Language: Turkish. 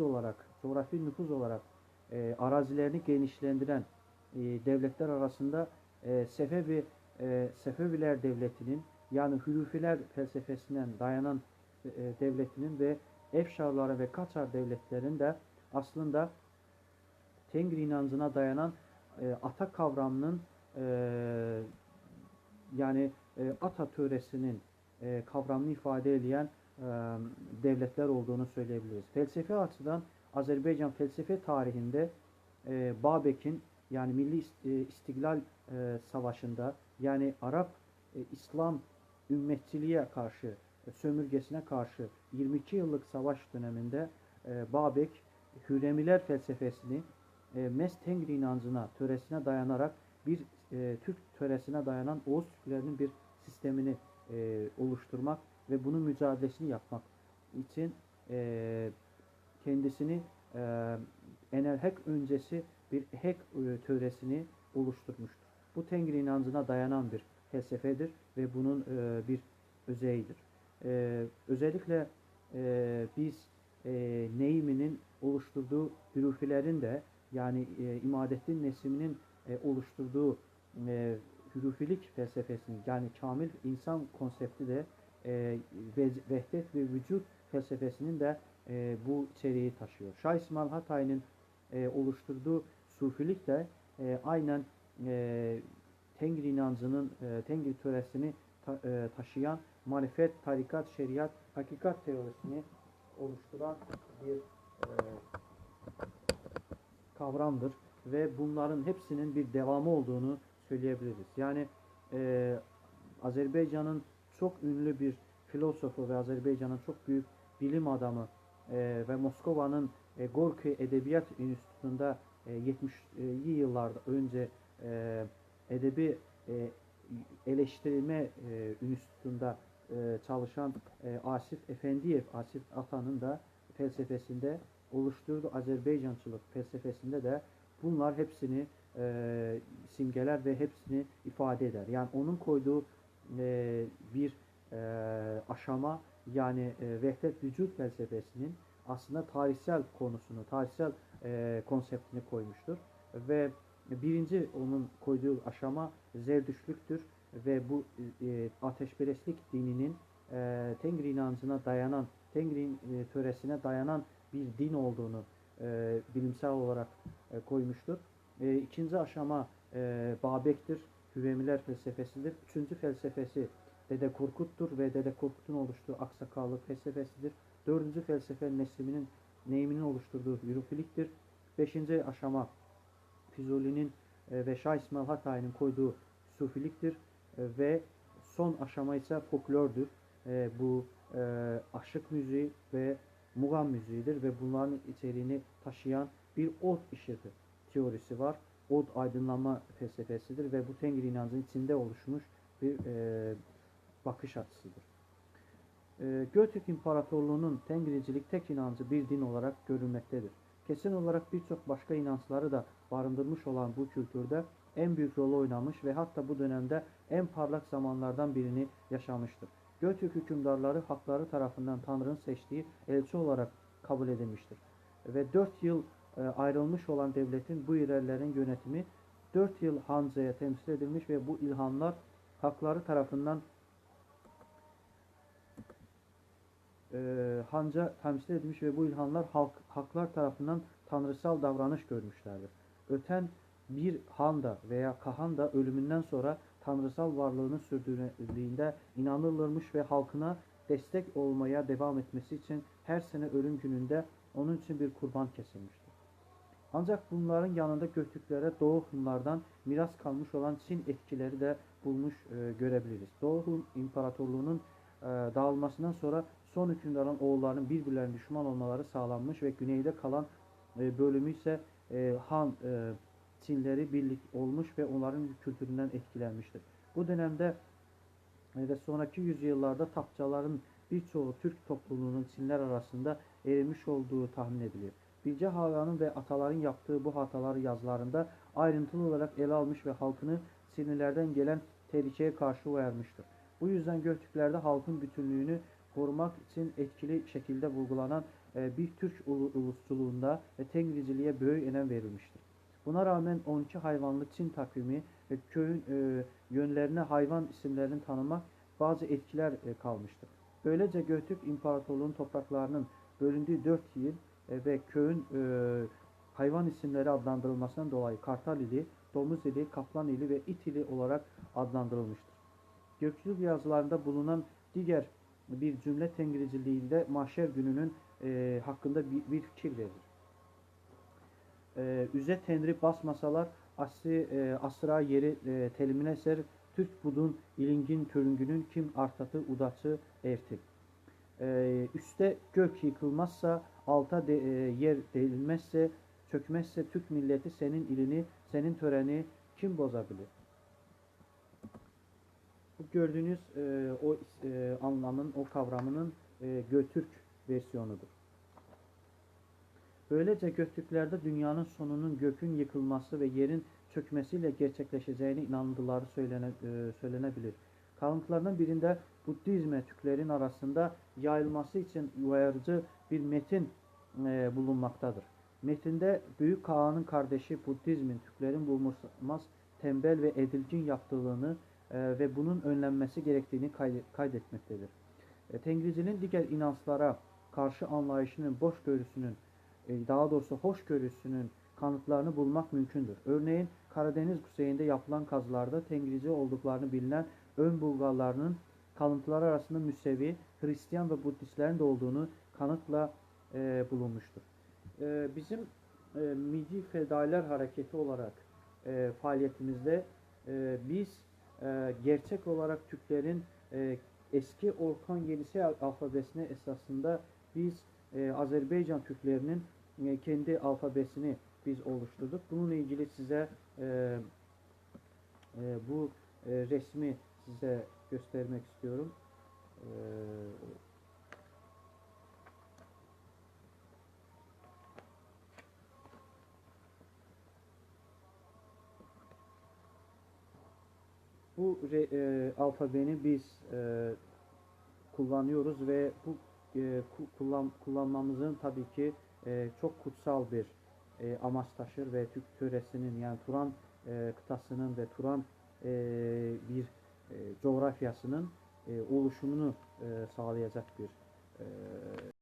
nüfuz olarak, coğrafi nüfuz olarak e, arazilerini genişlendiren e, devletler arasında e, Sefevi e, Sefeviler devletinin yani Hürüfiler felsefesinden dayanan e, devletinin ve Efşarlara ve Kaçar devletlerinin de aslında Tengri inancına dayanan e, ata kavramının e, yani e, ata töresinin e, kavramını ifade eden e, devletler olduğunu söyleyebiliriz. Felsefi açıdan Azerbaycan felsefe tarihinde Babek'in yani Milli İst- İstiklal Savaşı'nda yani Arap İslam ümmetçiliğe karşı, sömürgesine karşı 22 yıllık savaş döneminde Babek Hürremiler felsefesini e, Mes Tengri inancına, töresine dayanarak bir Türk töresine dayanan Oğuz Türklerinin bir sistemini oluşturmak ve bunun mücadelesini yapmak için e, kendisini e, Enel Hek öncesi bir Hek e, töresini oluşturmuştur. Bu Tengri inancına dayanan bir felsefedir ve bunun e, bir özeyidir. E, özellikle e, biz e, Neymi'nin oluşturduğu hürufilerin de yani e, İmadettin Nesimi'nin e, oluşturduğu e, hürufilik felsefesinin yani kamil insan konsepti de e, ve- vehdet ve vücut felsefesinin de e, bu içeriği taşıyor. Şah İsmail Hatay'ın e, oluşturduğu sufilik de e, aynen e, Tengri inancının, e, Tengri töresini ta- e, taşıyan marifet, tarikat, şeriat, hakikat teorisini oluşturan bir e, kavramdır ve bunların hepsinin bir devamı olduğunu söyleyebiliriz. Yani e, Azerbaycan'ın çok ünlü bir filozofu ve Azerbaycan'ın çok büyük bilim adamı e, ve Moskova'nın e, Gorki Edebiyat Enstitüsü'nde e, 70'li yıllarda önce e, edebi e, eleştirme e, enstitüsünde e, çalışan e, Asif Efendiyev, Asif Atan'ın da felsefesinde oluşturduğu Azerbaycançılık felsefesinde de bunlar hepsini e, simgeler ve hepsini ifade eder. Yani onun koyduğu e, bir e, aşama yani e, vehdet vücut felsefesinin aslında tarihsel konusunu, tarihsel e, konseptini koymuştur. Ve birinci onun koyduğu aşama zerdüşlüktür ve bu e, ateşperestlik dininin e, Tengri inancına dayanan, Tengri e, töresine dayanan bir din olduğunu e, bilimsel olarak e, koymuştur. E, ikinci aşama e, Babek'tir, Hürremiler felsefesidir. Üçüncü felsefesi Dede Korkut'tur ve Dede Korkut'un oluşturduğu aksakallık felsefesidir. Dördüncü felsefe Nesimi'nin, Neymi'nin oluşturduğu Eurofiliktir. Beşinci aşama Füzuli'nin e, ve Şah İsmail Hatay'ın koyduğu Sufiliktir. E, ve son aşama ise folklördür. E, bu aşık müziği ve mugam müziğidir ve bunların içeriğini taşıyan bir od işidir teorisi var. Od aydınlanma felsefesidir ve bu Tengri inancının içinde oluşmuş bir e, bakış açısıdır. E, Göktürk İmparatorluğu'nun Tengricilik tek inancı bir din olarak görülmektedir. Kesin olarak birçok başka inançları da barındırmış olan bu kültürde en büyük rol oynamış ve hatta bu dönemde en parlak zamanlardan birini yaşamıştır. Göktürk hükümdarları hakları tarafından Tanrı'nın seçtiği elçi olarak kabul edilmiştir. Ve 4 yıl ayrılmış olan devletin bu yerlerin yönetimi 4 yıl Hanca'ya temsil edilmiş ve bu ilhamlar hakları tarafından e, Hanca temsil edilmiş ve bu ilhamlar halk, haklar tarafından tanrısal davranış görmüşlerdir. Öten bir han da veya kahan da ölümünden sonra tanrısal varlığını sürdürdüğünde inanılırmış ve halkına destek olmaya devam etmesi için her sene ölüm gününde onun için bir kurban kesilmiştir. Ancak bunların yanında Göktürklere Doğu Hunlardan miras kalmış olan Çin etkileri de bulmuş e, görebiliriz. Doğu Hun İmparatorluğu'nun e, dağılmasından sonra son hükümdarın oğullarının birbirlerine düşman olmaları sağlanmış ve güneyde kalan e, bölümü ise e, Han e, Çinleri birlik olmuş ve onların kültüründen etkilenmiştir. Bu dönemde e, ve sonraki yüzyıllarda tapçaların birçoğu Türk topluluğunun Çinler arasında erimiş olduğu tahmin ediliyor. Bilge Hagan'ın ve ataların yaptığı bu hataları yazılarında ayrıntılı olarak ele almış ve halkını Çinlilerden gelen tehlikeye karşı uyarmıştır. Bu yüzden Göktürklerde halkın bütünlüğünü korumak için etkili şekilde vurgulanan e, bir Türk ulu- ulusçuluğunda ve Tengriciliğe büyük önem verilmiştir. Buna rağmen 12 hayvanlı Çin takvimi ve köyün e, yönlerine hayvan isimlerini tanımak bazı etkiler e, kalmıştır. Böylece Göktürk İmparatorluğu'nun topraklarının bölündüğü 4 yıl e, ve köyün e, hayvan isimleri adlandırılmasından dolayı Kartal ili, Domuz ili, Kaplan ili ve İt ili olarak adlandırılmıştır. Göktürk yazılarında bulunan diğer bir cümle Tengriciliğinde mahşer gününün e, hakkında bir, bir fikir verir. E, üze tenri basmasalar asri, e, asra yeri e, telimine ser Türk budun ilingin törüngünün kim artatı udaçı erti. E, üste gök yıkılmazsa alta de, e, yer değilmezse çökmezse Türk milleti senin ilini senin töreni kim bozabilir? Bu gördüğünüz e, o e, anlamın, o kavramının e, Götürk versiyonudur. Böylece Göktürklerde dünyanın sonunun gökün yıkılması ve yerin çökmesiyle gerçekleşeceğine inandıkları söylene, e, söylenebilir. Kalıntılardan birinde Budizme Türklerin arasında yayılması için uyarıcı bir metin e, bulunmaktadır. Metinde Büyük Kağan'ın kardeşi Budizmin Türklerin bulunmaz tembel ve edilgin yaptığını e, ve bunun önlenmesi gerektiğini kayde- kaydetmektedir. E, Tengricinin diğer inançlara karşı anlayışının boş görüsünün e, daha doğrusu hoşgörüsünün kanıtlarını bulmak mümkündür. Örneğin Karadeniz kuzeyinde yapılan kazılarda Tengrici olduklarını bilinen ön Bulgarlarının kalıntıları arasında Müsevi, Hristiyan ve Budistlerin de olduğunu kanıtla e, bulunmuştur. E, bizim e, Midi Fedailer Hareketi olarak e, faaliyetimizde e, biz e, gerçek olarak Türklerin e, eski Orkan Yenisey alfabesine esasında biz e, Azerbaycan Türklerinin e, kendi alfabesini biz oluşturduk. Bununla ilgili size e, e, bu e, resmi size göstermek istiyorum. E, bu e, alfabeni biz e, kullanıyoruz ve bu e, ku- kullan, kullanmamızın tabii ki e, çok kutsal bir e, amaç taşır ve Türk töresinin yani Turan e, kıtasının ve Turan e, bir e, coğrafyasının e, oluşumunu e, sağlayacak bir